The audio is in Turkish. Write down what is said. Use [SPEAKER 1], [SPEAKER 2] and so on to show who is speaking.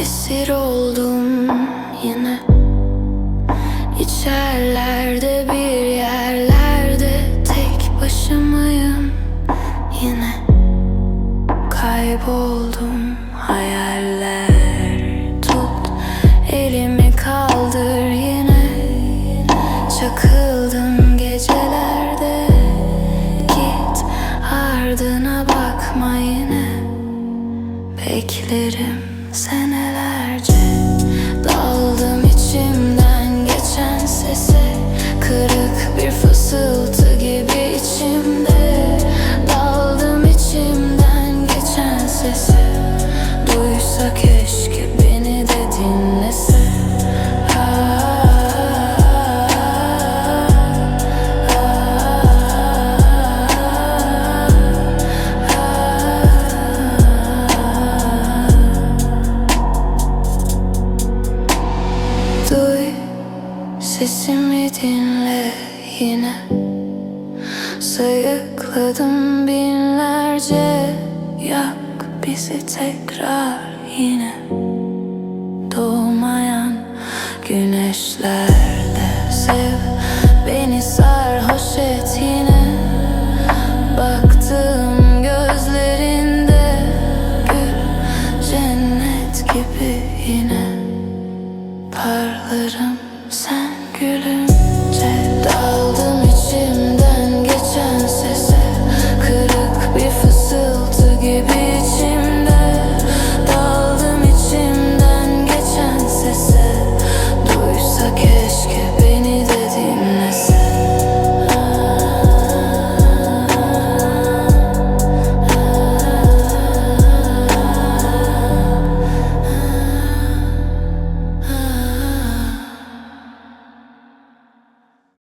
[SPEAKER 1] Esir oldum yine. İçerlerde bir yerlerde tek başımayım yine. Kayboldum hayaller. Tut elimi kaldır yine. Çakıldım gecelerde. Git ardına bakma yine. Beklerim senelerce sesimi dinle yine. Sayıkladım binlerce. Yak bizi tekrar yine. Doğmayan güneşlerle Sev beni sarhoş et yine. Baktığım gözlerinde Gül cennet gibi yine. Parlarım feeling